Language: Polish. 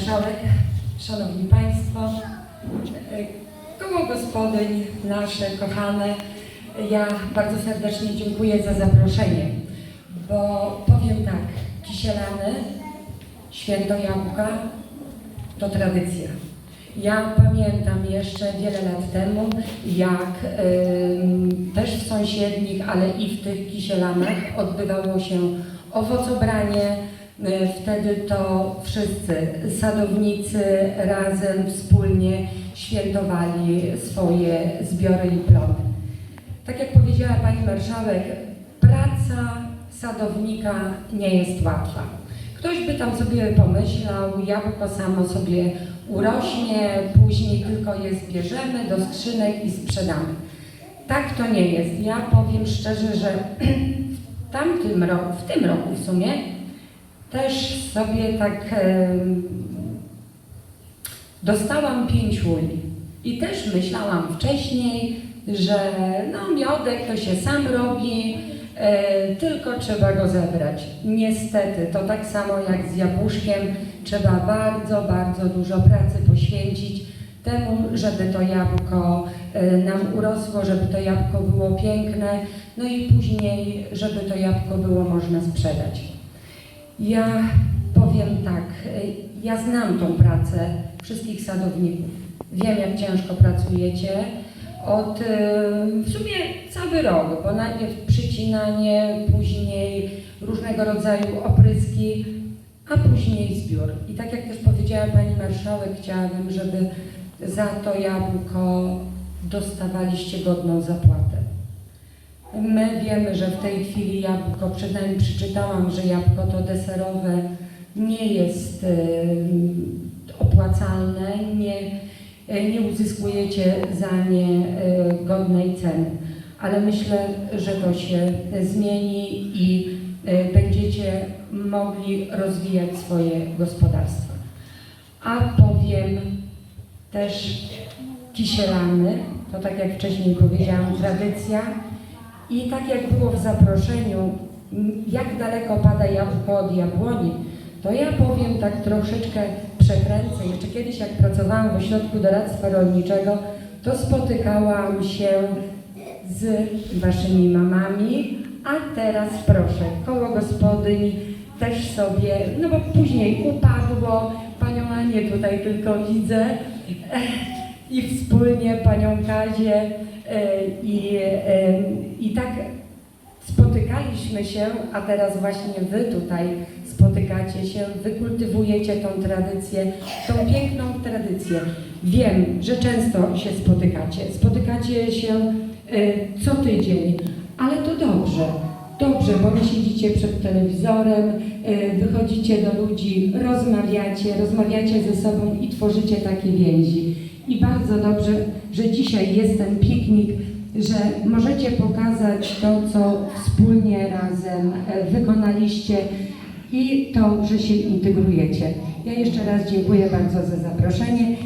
Marszałek, Szanowni Państwo, koło gospodyń nasze kochane, ja bardzo serdecznie dziękuję za zaproszenie, bo powiem tak, kisielany, święto jabłka to tradycja. Ja pamiętam jeszcze wiele lat temu, jak ym, też w sąsiednich, ale i w tych kisielanach odbywało się owocobranie. Y, Wtedy to wszyscy sadownicy razem, wspólnie świętowali swoje zbiory i plony. Tak jak powiedziała Pani Marszałek, praca sadownika nie jest łatwa. Ktoś by tam sobie pomyślał, jabłko samo sobie urośnie, później tylko je zbierzemy do skrzynek i sprzedamy. Tak to nie jest. Ja powiem szczerze, że w tamtym roku, w tym roku w sumie, też sobie tak dostałam pięć uli. I też myślałam wcześniej, że no miodek to się sam robi, e, tylko trzeba go zebrać. Niestety, to tak samo jak z jabłuszkiem, trzeba bardzo, bardzo dużo pracy poświęcić temu, żeby to jabłko e, nam urosło, żeby to jabłko było piękne, no i później, żeby to jabłko było można sprzedać. Ja powiem tak, y, ja znam tą pracę wszystkich sadowników. Wiem, jak ciężko pracujecie. Od y, w sumie cały rok, bo najpierw przycinanie, później różnego rodzaju opryski, a później zbiór. I tak jak też powiedziała Pani Marszałek, chciałabym, żeby za to jabłko dostawaliście godną zapłatę. My wiemy, że w tej chwili jabłko, przynajmniej przeczytałam, że jabłko to deserowe nie jest em, opłacalne, nie, e, nie uzyskujecie za nie e, godnej ceny. Ale myślę, że to się zmieni i będziecie mogli rozwijać swoje gospodarstwa. A powiem też kisielany, to tak jak wcześniej powiedziałam, tradycja. I tak jak było w zaproszeniu, jak daleko pada jabłko od jabłoni, to ja powiem tak troszeczkę przekręcę. Jeszcze kiedyś jak pracowałam w ośrodku doradztwa rolniczego, to spotykałam się z waszymi mamami, a teraz proszę, koło gospodyń też sobie, no bo później upadło, panią Anię tutaj tylko widzę i wspólnie panią Kazię e, i, e, i tak spotykaliśmy się, a teraz właśnie wy tutaj spotykacie się, wy kultywujecie tą tradycję, tą piękną tradycję. Wiem, że często się spotykacie, spotykacie się e, co tydzień, ale to dobrze. Dobrze, bo wy siedzicie przed telewizorem, wychodzicie do ludzi, rozmawiacie, rozmawiacie ze sobą i tworzycie takie więzi. I bardzo dobrze, że dzisiaj jest ten piknik, że możecie pokazać to, co wspólnie razem e, wykonaliście i to, że się integrujecie. Ja jeszcze raz dziękuję bardzo za zaproszenie.